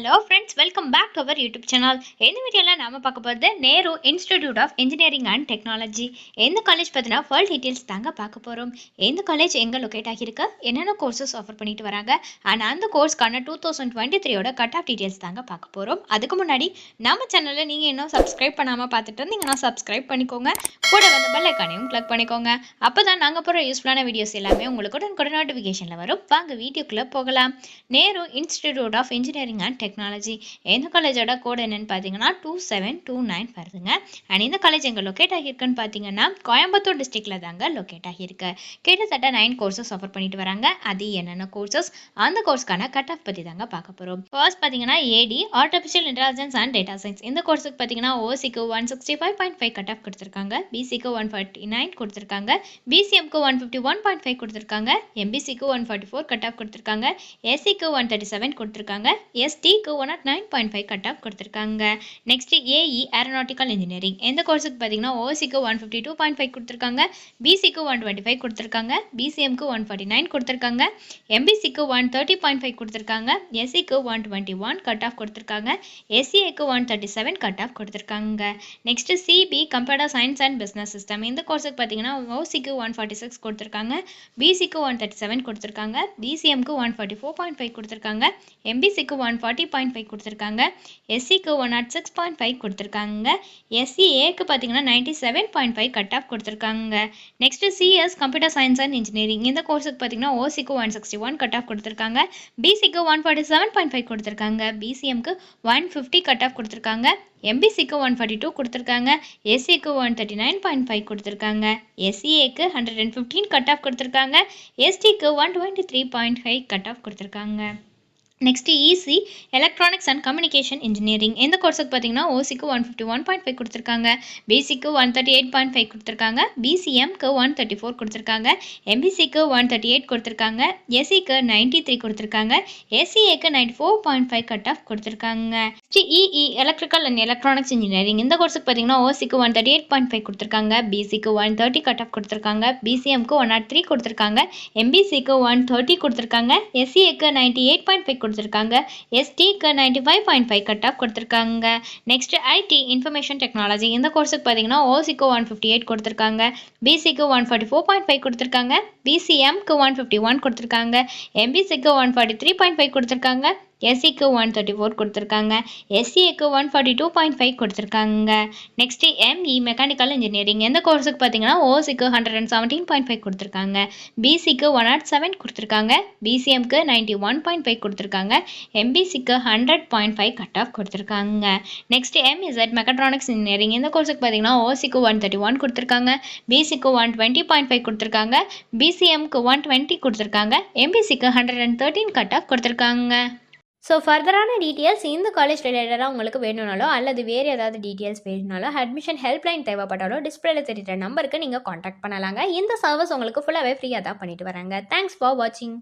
Hello friends welcome back to our YouTube channel இந்த வீடியோவில் நாம பார்க்க போகிறது Nehru institute of engineering and technology எந்த காலேஜ் பார்த்தீங்கன்னா ஃபுல் டீட்டெயில்ஸ் தாங்க பார்க்க போகிறோம் எந்த காலேஜ் எங்கே லொக்கேட் ஆகியிருக்கு? என்னென்ன கோர்சஸ் ஆஃபர் பண்ணிட்டு வராங்க? அண்ட் அந்த கோர்ஸ்க்கான டூ தௌசண்ட் டுவெண்ட்டி த்ரீயோட கட் ஆஃப் டீட்டெயில்ஸ் தாங்க பார்க்க போகிறோம் அதுக்கு முன்னாடி நம்ம சேனலில் நீங்கள் இன்னும் சப்ஸ்கிரைப் பண்ணாமல் பார்த்துட்டு இருந்தீங்கன்னா சப்ஸ்கிரைப் பண்ணிக்கோங்க. கூட வந்து பெல் ஐக்கானையும் கிளிக் பண்ணிக்கோங்க. அப்போ தான் நாங்கள் போகிற யூஸ்ஃபுல்லான வீடியோஸ் எல்லாமே உங்களுக்கு உடனுக்குடன் நோட்டிஃபிகேஷனில் வரும். வாங்க வீடியோக்குள்ளே போகலாம். Nehru institute of engineering and technology எந்த காலேஜோட கோட் என்னன்னு பார்த்தீங்கன்னா டூ செவன் டூ நைன் வருதுங்க. அண்ட் இந்த காலேஜ் எங்கே லொக்கேட் ஆகியிருக்குன்னு பார்த்தீங்கன்னா கோயம்புத்தூர் டிஸ்ட்ரிக்டில் தாங்க லொக்கேட் ஆகியிருக்கு. கிட்டத்தட்ட நைன் கோர்சஸ் ஆஃபர் பண்ணிட்டு வராங்க. அது என்னென்ன கோர்சஸ் அந்த கோர்ஸ்க்கான கட் ஆஃப் பற்றி தாங்க பார்க்க போகிறோம் ஃபர்ஸ்ட் பார்த்தீங்கன்னா AD artificial intelligence and data science இந்த கோர்ஸுக்கு பார்த்தீங்கன்னா ஓசிக்கு one sixty five point five cut off கொடுத்துருக்காங்க. பிசிக்கு ஒன் ஃபார்ட்டி நைன் கொடுத்துருக்காங்க. பிசிஎம்க்கு one fifty one point five கொடுத்துருக்காங்க. எம்பிசிக்கு one forty four cut off கொடுத்துருக்காங்க. எஸ்சிக்கு ஒன் தேர்ட்டி செவன் கொடுத்துருக்காங்க. எஸ்டி எஸ்டிக்கு one nought nine point five cut off கொடுத்துருக்காங்க next AE aeronautical engineering எந்த கோர்ஸுக்கு பார்த்தீங்கன்னா ஓசிக்கு one fifty two point five கொடுத்துருக்காங்க பிசிக்கு ஒன் டுவெண்ட்டி ஃபைவ் கொடுத்துருக்காங்க பிசிஎம்க்கு ஒன் ஃபார்ட்டி நைன் கொடுத்துருக்காங்க எம்பிசிக்கு ஒன் தேர்ட்டி பாயிண்ட் ஃபைவ் கொடுத்துருக்காங்க எஸ்சிக்கு one twenty one cut off கொடுத்துருக்காங்க எஸ்சிஏக்கு one thirty seven cut off கொடுத்துருக்காங்க next CB computer science and business system இந்த கோர்ஸுக்கு பார்த்தீங்கன்னா ஓசிக்கு ஒன் ஃபார்ட்டி சிக்ஸ் கொடுத்துருக்காங்க பிசிக்கு ஒன் தேர்ட்டி செவன் கொடுத்துருக்காங்க பிசிஎம்க்கு one forty four point five கொடுத்துருக்காங்க எம்பிசிக்கு ஒன் ஃபார்ட்டி பாயிண்ட் ஃபைவ் கொடுத்துருக்காங்க. எஸ்சிக்கு one nought six point five கொடுத்துருக்காங்க. எஸ்சி ஏக்கு பார்த்தீங்கன்னா ninety seven point five cut off கொடுத்துருக்காங்க. Next CS computer science and engineering இந்த கோர்ஸுக்கு பார்த்தீங்கன்னா ஓசிக்கு one sixty one cut off கொடுத்துருக்காங்க. பிசிக்கு one forty seven point five கொடுத்துருக்காங்க. பிசிஎம்க்கு ஒன் ஃபிஃப்டி கட் ஆஃப் கொடுத்துருக்காங்க. எம்பிசிக்கு ஒன் ஃபார்ட்டி டூ கொடுத்துருக்காங்க. எஸ்சிக்கு one thirty nine point five கொடுத்துருக்காங்க. எஸ்சிஏக்கு hundred and fifteen cut off கொடுத்துருக்காங்க. எஸ்டிக்கு one twenty three point five cut off கொடுத்துருக்காங்க. Next EC electronics and communication engineering இந்த கோர்ஸுக்கு பார்த்தீங்கன்னா ஓசிக்கு one fifty one point five கொடுத்துருக்காங்க. பிசிக்கு one thirty eight point five கொடுத்துருக்காங்க. பிசிஎம்க்கு ஒன் தேர்ட்டி ஃபோர் கொடுத்துருக்காங்க. எம்பிசிக்கு ஒன் தேர்ட்டி எயிட் கொடுத்துருக்காங்க. எஸ்சிக்கு நைன்ட்டி த்ரீ கொடுத்துருக்காங்க. எஸ்சிஏக்கு ninety four point five cut off கொடுத்துருக்காங்க. EE electrical and electronics engineering இந்த கோர்ஸுக்கு பார்த்தீங்கன்னா ஓசிக்கு one thirty eight point five கொடுத்துருக்காங்க பிசிக்கு ஒன் தேர்ட்டி கட் ஆஃப் கொடுத்துருக்காங்க பிசிஎம்க்கு ஒன் நாட் த்ரீ கொடுத்துருக்காங்க எம்பிசிக்கு ஒன் தேர்ட்டி கொடுத்துருக்காங்க எஸ்சிஏக்கு நைன்ட்டி எயிட் பாயிண்ட் ஃபைவ் கொடுத்துருக்காங்க எஸ்டிக்கு ninety five point five cut off கொடுத்துருக்காங்க. நெக்ஸ்ட் ஐடி இன்ஃபர்மேஷன் டெக்னாலஜி இந்த கோர்ஸுக்கு பார்த்தீங்கன்னா ஓசிக்கு ஒன் ஃபிஃப்டி எயிட் கொடுத்துருக்காங்க பிசிக்கு one forty four point five கொடுத்துருக்காங்க பிசிஎம்க்கு ஒன் ஃபிஃப்டி ஒன் கொடுத்துருக்காங்க எம்பிசிக்கு one forty three point five கொடுத்துருக்காங்க எஸ்சிக்கு ஒன் தேர்ட்டி ஃபோர் கொடுத்துருக்காங்க. எஸ்சிஏக்கு one forty two point five கொடுத்துருக்காங்க. நெக்ஸ்ட் எம்இ மெக்கானிக்கல் இன்ஜினியரிங் எந்த கோர்ஸுக்கு பார்த்தீங்கன்னா ஓசிக்கு hundred and seventeen point five கொடுத்துருக்காங்க. பிசிக்கு ஒன் நாட் செவன் கொடுத்துருக்காங்க. பிசிஎம்க்கு நைன்ட்டி ஒன் பாயிண்ட் ஃபைவ் கொடுத்துருக்காங்க. எம்பிசிக்கு hundred point five cut off கொடுத்துருக்காங்க. நெக்ஸ்ட் எம்இசட் மெக்கட்ரானிக்ஸ் இன்ஜினியரிங் இந்த கோர்ஸுக்கு பார்த்தீங்கன்னா ஓசிக்கு ஒன் தேர்ட்டி ஒன் கொடுத்துருக்காங்க. பிசிக்கு ஒன் டுவெண்ட்டி பாயிண்ட் ஃபைவ் கொடுத்துருக்காங்க. பிசிஎம்க்கு ஒன் டுவெண்ட்டி கொடுத்துருக்காங்க. எம்பிசிக்கு hundred and thirteen cut off கொடுத்துருக்காங்க. ஸோ ஃபர்தரான டீட்டெயில்ஸ் இந்த காலேஜ் ரிலேட்டடாக உங்களுக்கு வேணும்னாலோ அல்லது வேறு ஏதாவது டீட்டெயில்ஸ் வேணும்னாலோ அட்மிஷன் ஹெல்ப்லைன் தேவைப்பட்டாலோ டிஸ்பிளேல தெரிகிற நம்பருக்கு நீங்கள் காண்டாக்ட் பண்ணலாங்க. இந்த சர்வீஸ் உங்களுக்கு ஃபுல்லாகவே ஃப்ரீயாக தான் பண்ணிட்டு வராங்க. தேங்க்ஸ் ஃபார் வாட்சிங்